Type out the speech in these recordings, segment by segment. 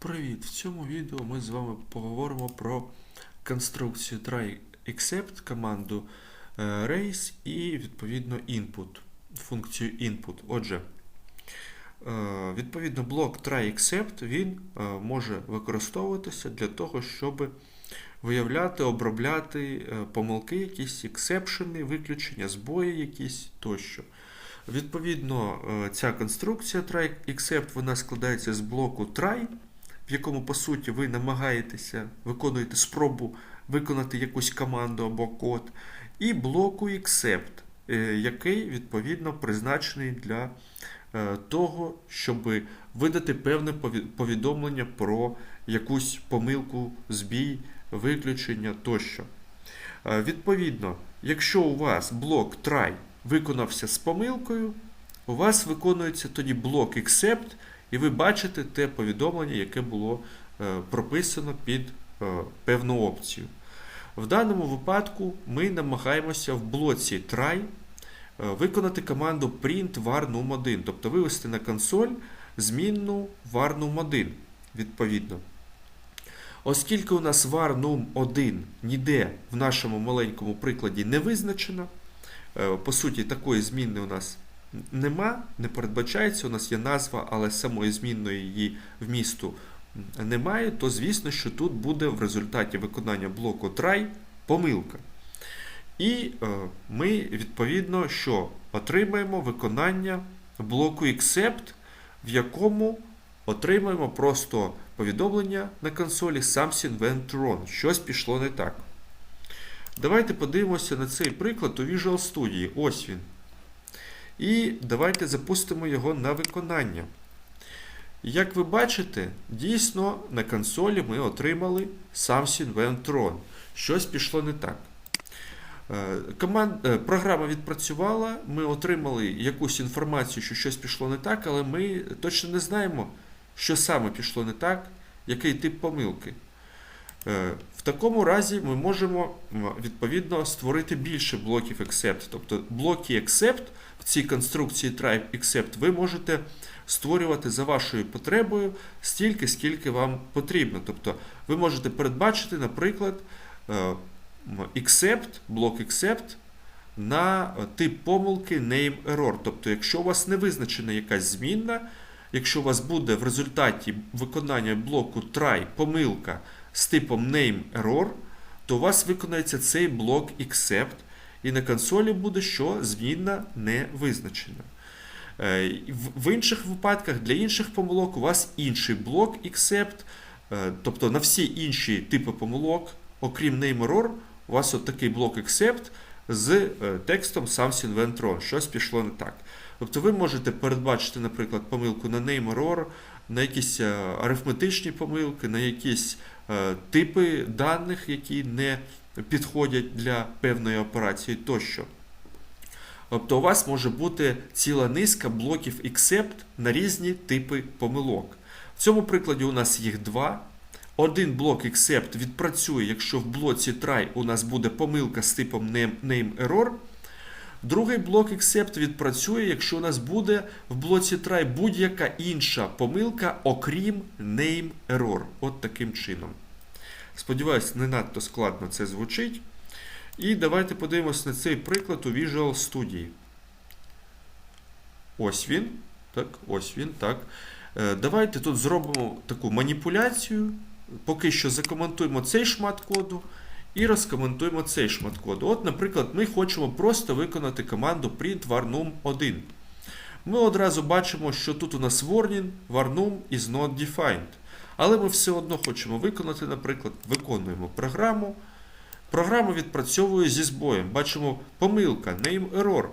Привіт! В цьому відео ми з вами поговоримо про конструкцію try except команду е, raise і відповідно input, функцію input. Отже, е, відповідно блок try except він е, може використовуватися для того, щоб виявляти, обробляти помилки, якісь ексепшени, виключення, збої якісь тощо. Відповідно, ця конструкція try except вона складається з блоку try, в якому, по суті, ви намагаєтеся, виконуєте спробу виконати якусь команду або код, і блоку except, е, який, відповідно, призначений для е, того, щоб видати певне повідомлення про якусь помилку, збій, виключення тощо. Е, Відповідно, якщо у вас блок try виконався з помилкою, у вас виконується тоді блок except, і ви бачите те повідомлення, яке було е, прописано під е, певну опцію. В даному випадку ми намагаємося в блоці try виконати команду print var num1, тобто вивести на консоль змінну var num1 відповідно. Оскільки у нас var num1 ніде в нашому маленькому прикладі не визначено, е, по суті, такої змінни у нас нема, не передбачається, у нас є назва, але самої змінної її вмісту немає, то звісно, що тут буде в результаті виконання блоку try помилка. І е, ми, відповідно, що отримаємо виконання блоку except, в якому отримаємо просто повідомлення на консолі something went wrong, щось пішло не так. Давайте подивимося на цей приклад у Visual Studio. Ось він. І давайте запустимо його на виконання. Як ви бачите, дійсно на консолі ми отримали something went. Щось пішло не так. Е, Команд... е, Програма відпрацювала, ми отримали якусь інформацію, що щось пішло не так, але ми точно не знаємо, що саме пішло не так, який тип помилки. Е, В такому разі ми можемо відповідно створити більше блоків except. Тобто блоки except в цій конструкції try except ви можете створювати за вашою потребою стільки, скільки вам потрібно. Тобто ви можете передбачити, наприклад, е, except, блок except на е, тип помилки name error. Тобто, якщо у вас не визначена якась змінна, якщо у вас буде в результаті виконання блоку try помилка з типом name error, то у вас виконається цей блок except, і на консолі буде, що змінна не визначена. Е, в- інших випадках для інших помилок у вас інший блок except, е, тобто на всі інші типи помилок, окрім name error, у вас от такий блок except з е, текстом something went wrong, щось пішло не так. Тобто ви можете передбачити, наприклад, помилку на name error, на якісь арифметичні помилки, на якісь типи даних, які не підходять для певної операції тощо. Тобто у вас може бути ціла низка блоків except на різні типи помилок. В цьому прикладі у нас їх два. Один блок except відпрацює, якщо в блоці try у нас буде помилка з типом name, name error. Другий блок except відпрацює, якщо у нас буде в блоці try будь-яка інша помилка, окрім name error. От таким чином. Сподіваюсь, не надто складно це звучить. І давайте подивимось на цей приклад у Visual Studio. Ось він. Так, ось він, так. Е, Давайте тут зробимо таку маніпуляцію. Поки що закоментуємо цей шмат коду і розкоментуємо цей шмат коду. От, наприклад, ми хочемо просто виконати команду print varnum 1. Ми одразу бачимо, що тут у нас warning varnum is not defined. Але ми все одно хочемо виконати, наприклад, виконуємо програму. Програма відпрацьовує зі збоєм. Бачимо помилка, name error.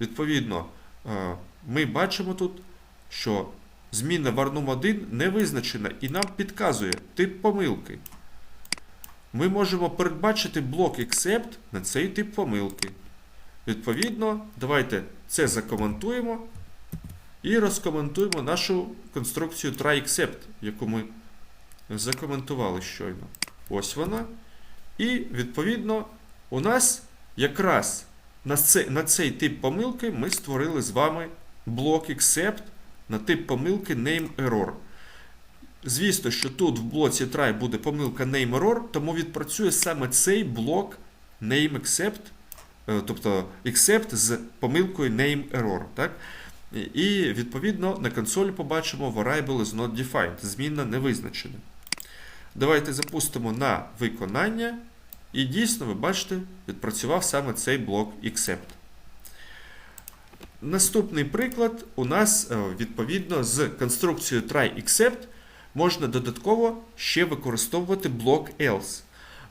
Відповідно, е, ми бачимо тут, що зміна varnum 1 не визначена і нам підказує тип помилки. Ми можемо передбачити блок except на цей тип помилки. Відповідно, давайте це закоментуємо і розкоментуємо нашу конструкцію try except, яку ми закоментували щойно. Ось вона. І, відповідно, у нас якраз на цей, на цей тип помилки ми створили з вами блок except на тип помилки name error. Звісно, що тут в блоці try буде помилка name error, тому відпрацює саме цей блок name except, е, тобто except з помилкою name error. Так? І відповідно на консолі побачимо variable is not defined, змінна не визначена. Давайте запустимо на виконання. І дійсно, ви бачите, відпрацював саме цей блок except. Наступний приклад у нас е, відповідно з конструкцією try except можна додатково ще використовувати блок else.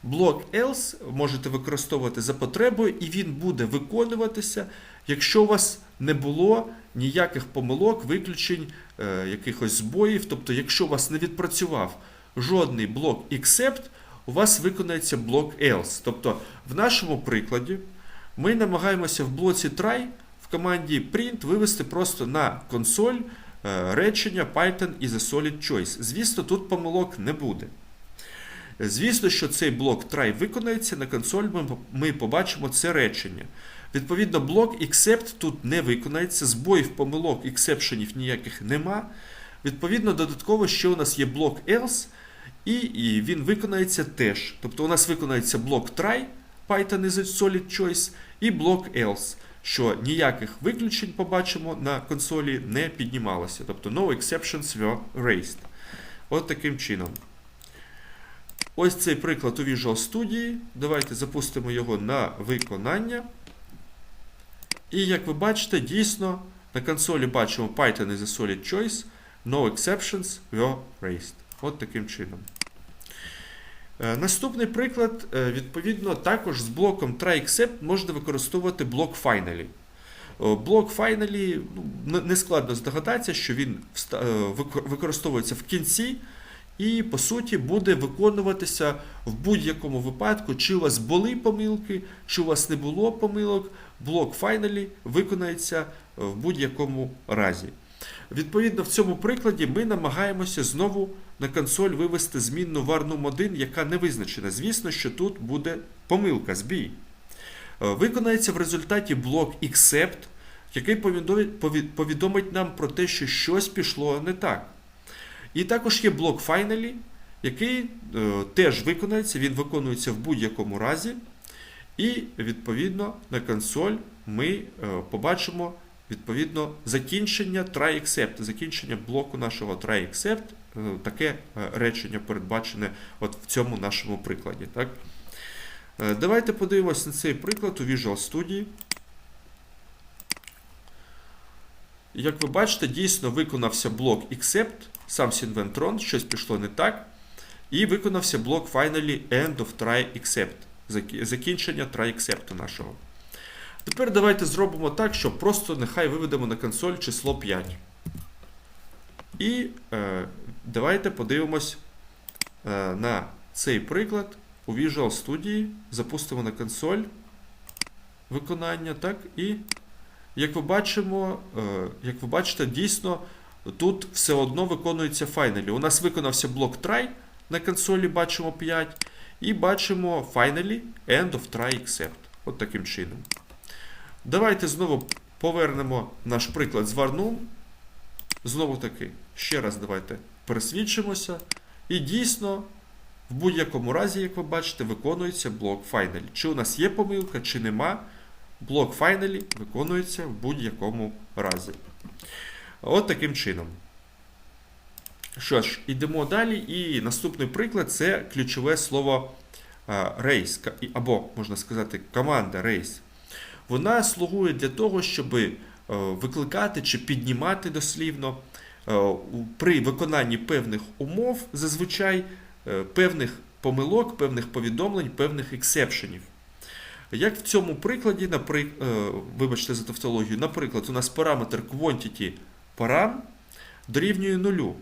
Блок else можете використовувати за потребою, і він буде виконуватися, якщо у вас не було ніяких помилок, виключень, е, якихось збоїв. Тобто, якщо у вас не відпрацював жодний блок except, у вас виконається блок else. Тобто, в нашому прикладі ми намагаємося в блоці try в команді print вивести просто на консоль речення Python is a solid choice. Звісно, тут помилок не буде. Звісно, що цей блок try виконається, на консоль ми, ми побачимо це речення. Відповідно, блок except тут не виконається, збоїв помилок, ексепшенів ніяких нема. Відповідно, додатково ще у нас є блок else, і, і він виконається теж. Тобто у нас виконається блок try, Python is a solid choice, і блок else, що ніяких виключень побачимо на консолі не піднімалося. Тобто no exceptions were raised. От таким чином. Ось цей приклад у Visual Studio. Давайте запустимо його на виконання. І як ви бачите, дійсно на консолі бачимо Python is a solid choice, no exceptions were raised. От таким чином. Е, Наступний приклад, е, відповідно, також з блоком try-except можна використовувати блок finally. Блок finally, ну, не складно здогадатися, що він е, використовується в кінці і, по суті, буде виконуватися в будь-якому випадку, чи у вас були помилки, чи у вас не було помилок. Блок finally виконається е, в будь-якому разі. Відповідно, в цьому прикладі ми намагаємося знову на консоль вивести змінну var 1 яка не визначена. Звісно, що тут буде помилка, збій. Е, Виконається в результаті блок except, який повідомить, нам про те, що щось пішло не так. І також є блок finally, який е, теж виконається, він виконується в будь-якому разі. І відповідно на консоль ми е, побачимо відповідно закінчення try except, закінчення блоку нашого try except, е, таке е, речення передбачене от в цьому нашому прикладі. Так? Е, Давайте подивимося на цей приклад у Visual Studio. Як ви бачите, дійсно виконався блок except, сам Sinventron, щось пішло не так. І виконався блок finally end of try except, закінчення try except нашого. Тепер давайте зробимо так, що просто нехай виведемо на консоль число 5. І е, давайте подивимось е, на цей приклад у Visual Studio. Запустимо на консоль виконання. так, І як ви бачимо, е, як ви бачите, дійсно тут все одно виконується finally. У нас виконався блок try на консолі, бачимо 5. І бачимо finally end of try except. От таким чином. Давайте знову повернемо наш приклад з Варнум. Знову таки, ще раз давайте пересвідчимося. І дійсно, в будь-якому разі, як ви бачите, виконується блок Finally. Чи у нас є помилка, чи нема. Блок Finally виконується в будь-якому разі. От таким чином. Що ж, ідемо далі. І наступний приклад це ключове слово race, або, можна сказати, команда race. Вона слугує для того, щоб е, викликати чи піднімати дослівно е, при виконанні певних умов, зазвичай е, певних помилок, певних повідомлень, певних ексепшенів. Як в цьому прикладі, вибачте за тавтологію, наприклад, у нас параметр quantity param дорівнює нулю.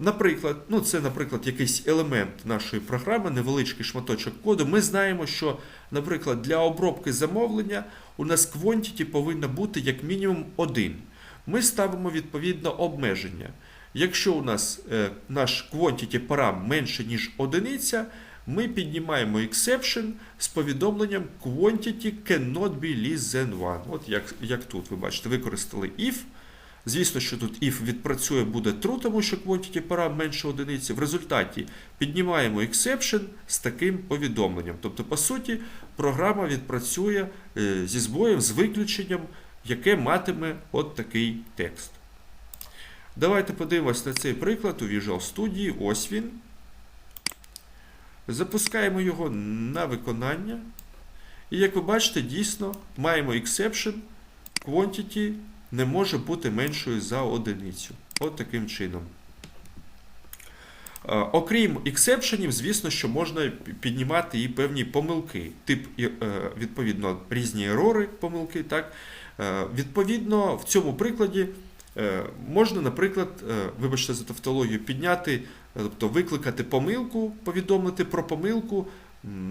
Наприклад, ну це, наприклад, якийсь елемент нашої програми, невеличкий шматочок коду. Ми знаємо, що, наприклад, для обробки замовлення у нас quantity повинна бути як мінімум 1. Ми ставимо відповідно обмеження. Якщо у нас е, наш quantity парам менше, ніж одиниця, ми піднімаємо exception з повідомленням quantity cannot be less than 1. От як, як тут ви бачите, використали if, Звісно, що тут if відпрацює буде true, тому що quantity парам менше одиниці. В результаті піднімаємо exception з таким повідомленням. Тобто, по суті, програма відпрацює е, зі збоєм, з виключенням, яке матиме от такий текст. Давайте подивимось на цей приклад у Visual Studio. Ось він. Запускаємо його на виконання. І як ви бачите, дійсно маємо exception, quantity не може бути меншою за одиницю. От таким чином. Е, Окрім ексепшенів, звісно, що можна піднімати і певні помилки. Тип, е, відповідно, різні ерори, помилки. Так? Е, Відповідно, в цьому прикладі можна, наприклад, вибачте за тавтологію, підняти, тобто викликати помилку, повідомити про помилку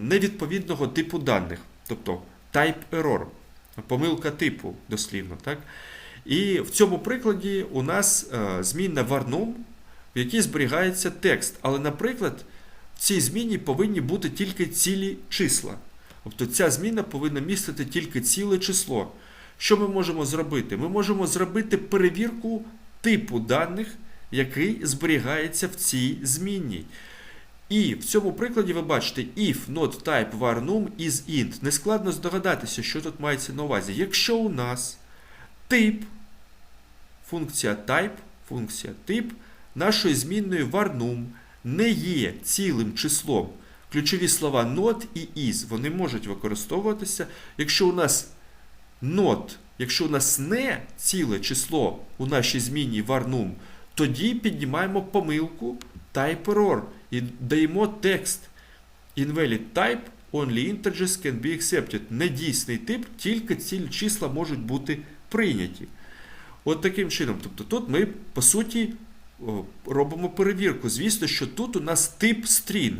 невідповідного типу даних, тобто type error, помилка типу, дослівно. Так? І в цьому прикладі у нас е, змінна varnum, в якій зберігається текст. Але, наприклад, в цій зміні повинні бути тільки цілі числа. Тобто ця зміна повинна містити тільки ціле число. Що ми можемо зробити? Ми можемо зробити перевірку типу даних, який зберігається в цій змінній. І в цьому прикладі ви бачите, if not type var num is int. Нескладно здогадатися, що тут мається на увазі. Якщо у нас тип, функція type, функція тип нашої змінної var num не є цілим числом. Ключові слова not і is вони можуть використовуватися, якщо у нас not, якщо у нас не ціле число у нашій зміні var num, тоді піднімаємо помилку type error і даємо текст invalid type only integers can be accepted. Недійсний тип, тільки цілі числа можуть бути прийняті. От таким чином. Тобто тут ми, по суті, робимо перевірку. Звісно, що тут у нас тип string.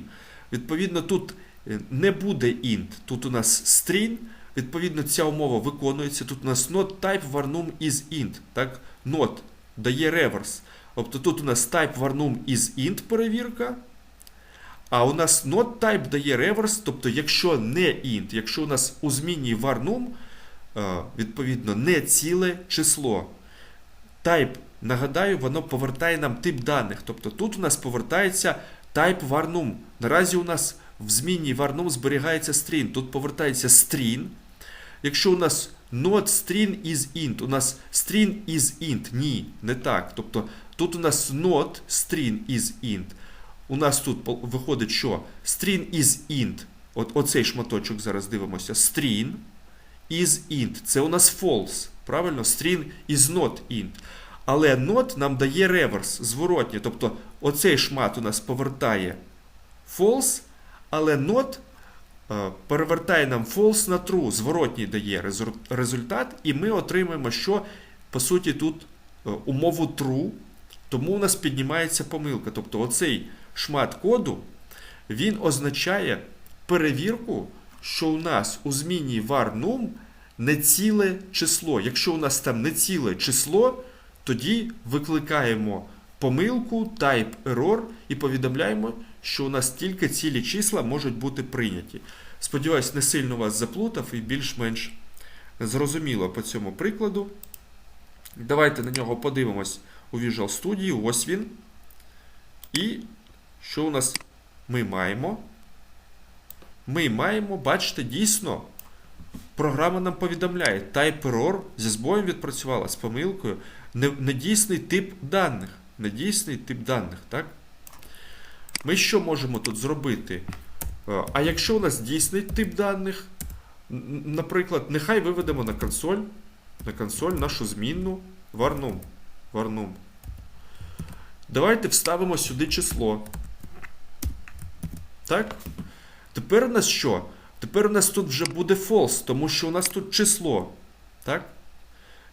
Відповідно, тут е, не буде int, тут у нас string. Відповідно, ця умова виконується. Тут у нас not type varnum is int. Так? Not дає реверс. Тобто тут у нас type varnum is int перевірка. А у нас not type дає реверс, тобто, якщо не int, якщо у нас у зміні varnum, відповідно, не ціле число. Type, нагадаю, воно повертає нам тип даних. Тобто тут у нас повертається type varnum. Наразі у нас в зміні varnum зберігається string. Тут повертається string. Якщо у нас not string is int, у нас string is int. Ні, не так. Тобто тут у нас not string is int. У нас тут виходить, що string is int. От, оцей шматочок зараз дивимося. String is int. Це у нас false. Правильно? String is not int. Але not нам дає реверс, зворотнє. Тобто оцей шмат у нас повертає false, але not е, перевертає нам false на true, зворотній дає результат, і ми отримаємо, що по суті тут е, умову true, тому у нас піднімається помилка. Тобто оцей шмат коду він означає перевірку, що у нас у зміні var num не ціле число. Якщо у нас там не ціле число, тоді викликаємо помилку type error і повідомляємо, що у нас тільки цілі числа можуть бути прийняті. Сподіваюсь, не сильно вас заплутав і більш-менш зрозуміло по цьому прикладу. Давайте на нього подивимось у Visual Studio. Ось він. І що у нас ми маємо? Ми маємо, бачите, дійсно, програма нам повідомляє, type error зі збоєм відпрацювала з помилкою. Недійсний тип даних. Недійсний тип даних, так? Ми що можемо тут зробити? Е, А якщо у нас дійсний тип даних, наприклад, нехай виведемо на консоль, на консоль нашу змінну varnum. varnum. Давайте вставимо сюди число. Так? Тепер у нас що? Тепер у нас тут вже буде false, тому що у нас тут число. Так?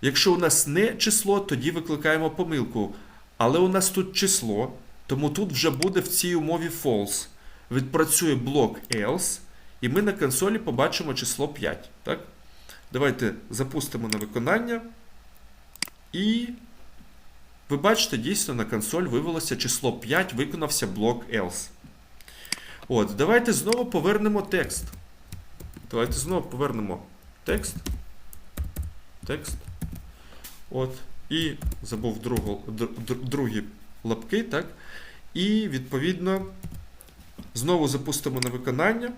Якщо у нас не число, тоді викликаємо помилку. Але у нас тут число, тому тут вже буде в цій умові false. Відпрацює блок else, і ми на консолі побачимо число 5. Так? Давайте запустимо на виконання. І ви бачите, дійсно на консоль вивелося число 5, виконався блок else. От, давайте знову повернемо текст. Давайте знову повернемо текст. Текст. От. і забув другу, др- др- другі лапки, так? І відповідно знову запустимо на виконання.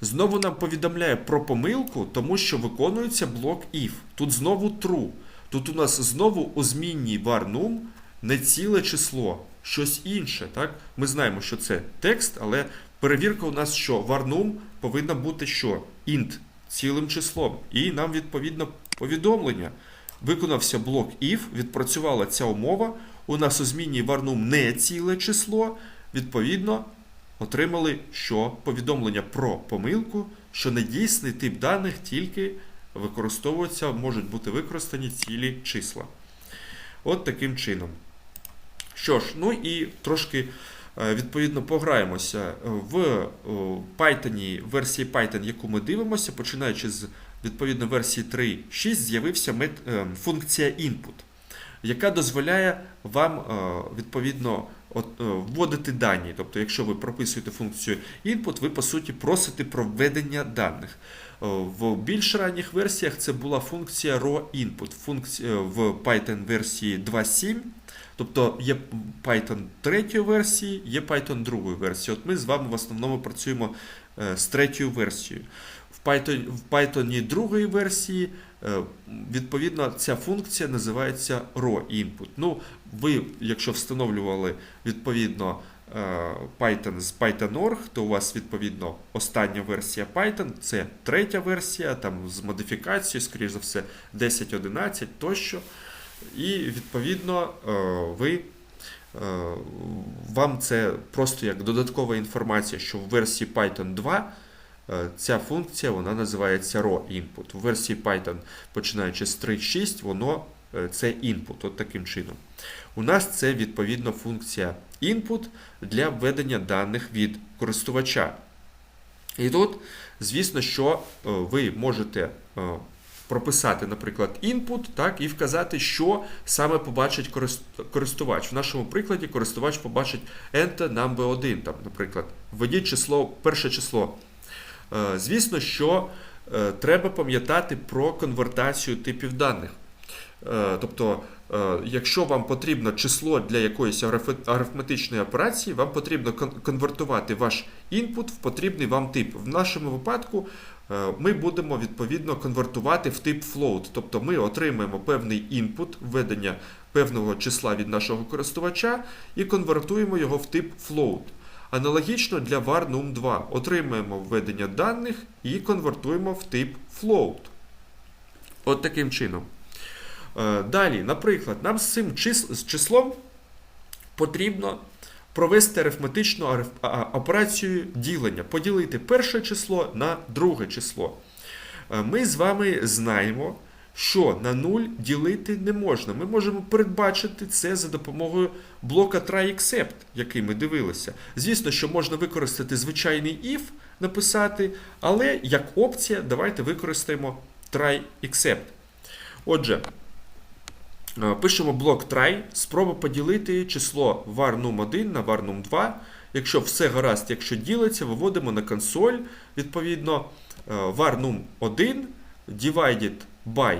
Знову нам повідомляє про помилку, тому що виконується блок if. Тут знову true. Тут у нас знову у змінній var num не ціле число, щось інше. Так? Ми знаємо, що це текст, але перевірка у нас що num повинна бути що? int цілим числом. І нам відповідно повідомлення. Виконався блок if, відпрацювала ця умова. У нас у зміні num не ціле число. Відповідно, отримали що повідомлення про помилку, що недійсний тип даних тільки використовуються, можуть бути використані цілі числа. От таким чином. Що ж, ну і трошки е, відповідно пограємося в е, Python, версії Python, яку ми дивимося, починаючи з відповідно версії 3.6, з'явився мет, е, функція input, яка дозволяє вам е, відповідно е, вводити дані. Тобто, якщо ви прописуєте функцію input, ви по суті просите про введення даних. Е, В більш ранніх версіях це була функція raw-input. Функція в Python версії 2.7. Тобто є Python третьої версії, є Python другої версії. От ми з вами в основному працюємо з третьою версією. В Python, в Python другої версії, відповідно, ця функція називається raw-input. Ну, ви, якщо встановлювали відповідно е, Python з Python.org, то у вас відповідно остання версія Python, це третя версія, там з модифікацією, скоріш за все, 10.11 тощо. І відповідно е, ви. е, Вам це просто як додаткова інформація, що в версії Python 2 е, ця функція вона називається raw-input. В версії Python, починаючи з 3.6, воно е, це input, от таким чином. У нас це відповідно функція input для введення даних від користувача. І тут, звісно, що е, ви можете е, прописати, наприклад, input, так, і вказати, що саме побачить користувач. В нашому прикладі користувач побачить enter number 1, там, наприклад, введіть число, перше число. Е, Звісно, що е, треба пам'ятати про конвертацію типів даних. Е, Тобто, якщо вам потрібно число для якоїсь арифметичної операції, вам потрібно конвертувати ваш інпут в потрібний вам тип. В нашому випадку ми будемо відповідно конвертувати в тип float. Тобто ми отримаємо певний інпут введення певного числа від нашого користувача і конвертуємо його в тип float. Аналогічно для var num 2 отримаємо введення даних і конвертуємо в тип float. От таким чином. Е, Далі, наприклад, нам з цим числом потрібно провести арифметичну операцію ділення, поділити перше число на друге число. Е, Ми з вами знаємо, що на 0 ділити не можна. Ми можемо передбачити це за допомогою блока try-except, який ми дивилися. Звісно, що можна використати звичайний if, написати, але як опція давайте використаємо try-except. Отже, е, пишемо блок try, спроба поділити число var num 1 на var num 2. Якщо все гаразд, якщо ділиться, виводимо на консоль, відповідно, е, var num 1 divided by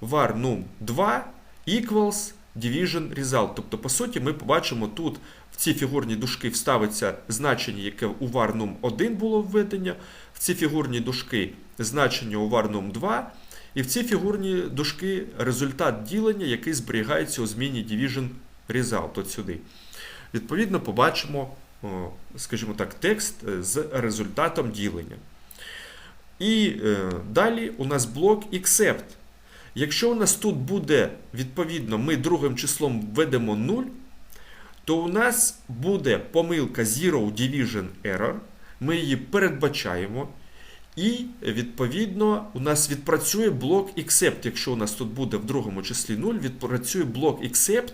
var num 2 equals division result. Тобто, по суті, ми побачимо тут в ці фігурні дужки вставиться значення, яке у var num 1 було введення, в ці фігурні дужки значення у var num 2, і в ці фігурні дужки результат ділення, який зберігається у зміні division result от сюди. Відповідно, побачимо, скажімо так, текст е, з результатом ділення. І е, далі у нас блок except. Якщо у нас тут буде, відповідно, ми другим числом введемо 0, то у нас буде помилка Zero Division Error. Ми її передбачаємо. І, відповідно, у нас відпрацює блок except. Якщо у нас тут буде в другому числі 0, відпрацює блок except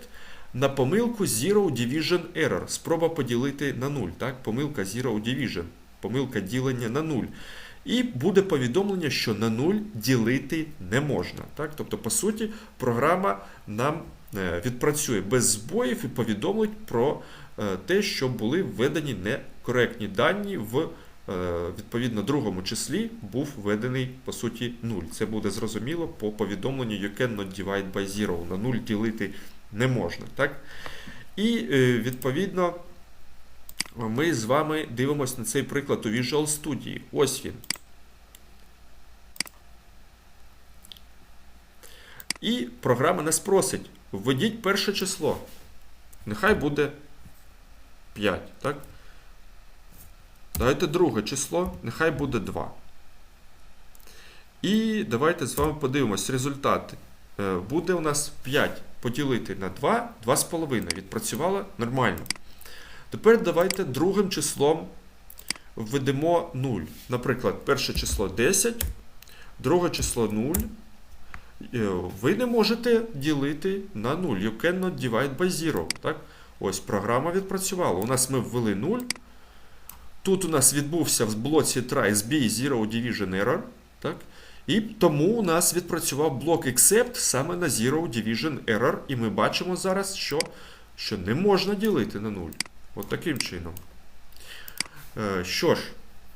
на помилку Zero Division Error. Спроба поділити на 0. Так? Помилка Zero Division. Помилка ділення на 0. І буде повідомлення, що на 0 ділити не можна. Так? Тобто, по суті, програма нам е, відпрацює без збоїв і повідомить про е, те, що були введені некоректні дані в е, відповідно другому числі був введений по суті 0. Це буде зрозуміло по повідомленню you cannot divide by zero. На 0 ділити не можна. Так? І відповідно ми з вами дивимося на цей приклад у Visual Studio. Ось він. І програма нас просить: введіть перше число. Нехай буде 5. Так? Давайте друге число, нехай буде 2. І давайте з вами подивимось результати. Е, Буде у нас 5 поділити на 2, 2,5. Відпрацювало нормально. Тепер давайте другим числом введемо 0. Наприклад, перше число 10, друге число 0. Е, Ви не можете ділити на 0. You cannot divide by 0. Так? Ось програма відпрацювала. У нас ми ввели 0. Тут у нас відбувся в блоці try SB Zero Division Error. Так? І тому у нас відпрацював блок Except саме на Zero Division Error. І ми бачимо зараз, що, що не можна ділити на 0. От таким чином. Е, Що ж,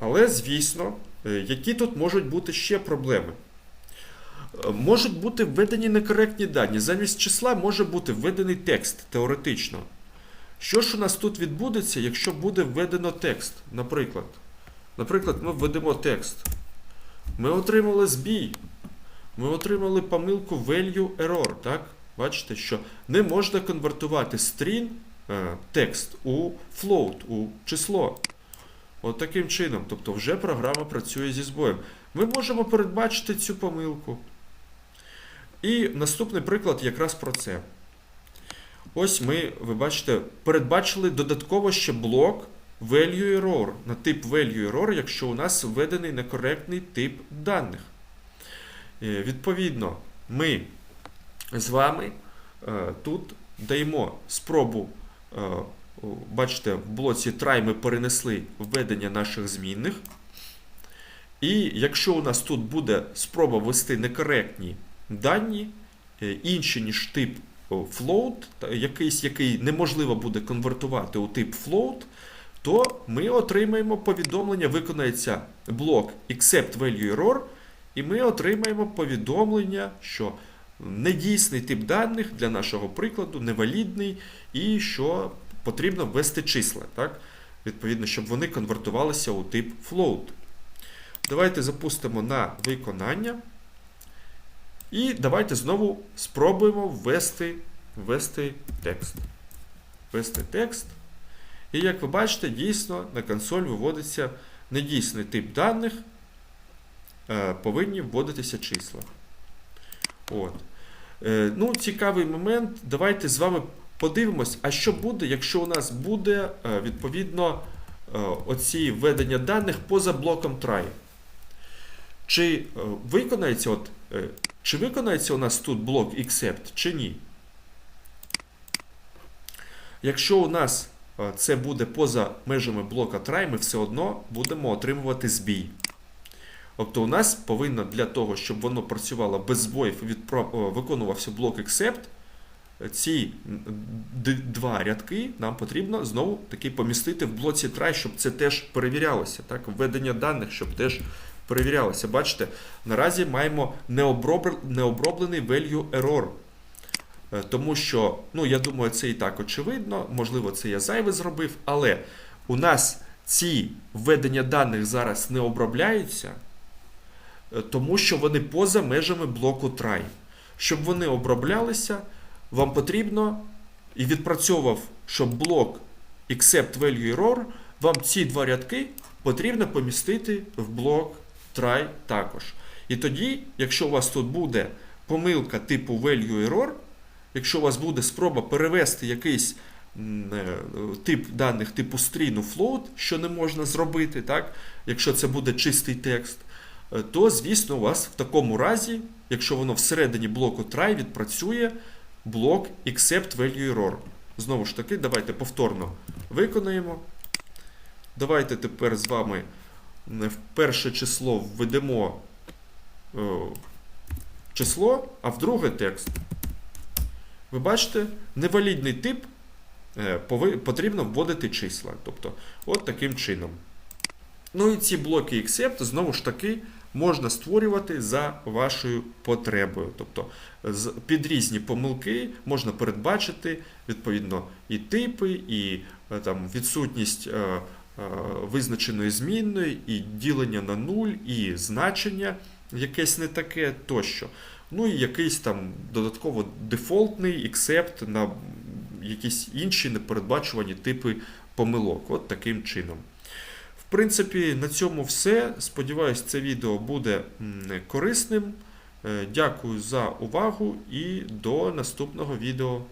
але звісно, е, які тут можуть бути ще проблеми? Можуть бути введені некоректні дані. Замість числа може бути введений текст теоретично. Що ж у нас тут відбудеться, якщо буде введено текст? Наприклад, наприклад, ми введемо текст. Ми отримали збій. Ми отримали помилку value error. Так? Бачите, що не можна конвертувати string е, текст у float, у число. От таким чином. Тобто вже програма працює зі збоєм. Ми можемо передбачити цю помилку. І наступний приклад якраз про це. Ось ми, ви бачите, передбачили додатково ще блок value error на тип value error, якщо у нас введений некоректний тип даних. Е, Відповідно, ми з вами е, тут даємо спробу, е, бачите, в блоці try ми перенесли введення наших змінних. І якщо у нас тут буде спроба ввести некоректні дані, е, інші, ніж тип float, якийсь, який неможливо буде конвертувати у тип float, то ми отримаємо повідомлення, виконається блок except value error, і ми отримаємо повідомлення, що недійсний тип даних для нашого прикладу невалідний, і що потрібно ввести числа, так? відповідно, щоб вони конвертувалися у тип float. Давайте запустимо на виконання. І давайте знову спробуємо ввести, ввести текст. Ввести текст. І як ви бачите, дійсно на консоль виводиться недійсний тип даних, е, повинні вводитися числа. От. Е, Ну, цікавий момент. Давайте з вами подивимось, а що буде, якщо у нас буде е, відповідно оці введення даних поза блоком try. Чи виконається от, чи виконається у нас тут блок except, чи ні? Якщо у нас е, це буде поза межами блока try, ми все одно будемо отримувати збій. Тобто у нас повинно для того, щоб воно працювало без збоїв відпро- виконувався блок except, е, ці два рядки нам потрібно знову таки помістити в блоці try, щоб це теж перевірялося. Так? Введення даних, щоб теж перевірялося. Бачите, наразі маємо необроблений value error. Е, Тому що, ну, я думаю, це і так очевидно, можливо, це я зайве зробив, але у нас ці введення даних зараз не обробляються, е, тому що вони поза межами блоку try. Щоб вони оброблялися, вам потрібно і відпрацьовував, щоб блок except value error, вам ці два рядки потрібно помістити в блок try також. І тоді, якщо у вас тут буде помилка типу value error, якщо у вас буде спроба перевести якийсь е, тип даних типу string у float, що не можна зробити, так? якщо це буде чистий текст, е, то, звісно, у вас в такому разі, якщо воно всередині блоку try відпрацює блок except value error. Знову ж таки, давайте повторно виконаємо. Давайте тепер з вами в перше число введемо е, число, а в друге текст. Ви бачите, невалідний тип е, потрібно вводити числа. Тобто, от таким чином. Ну і ці блоки accept, знову ж таки, можна створювати за вашою потребою. Тобто під різні помилки можна передбачити відповідно і типи, і е, там, відсутність визначеної змінної, і ділення на нуль, і значення якесь не таке тощо. Ну і якийсь там додатково дефолтний accept на якісь інші непередбачувані типи помилок. От таким чином. В принципі, на цьому все. Сподіваюсь, це відео буде корисним. Е, Дякую за увагу і до наступного відео.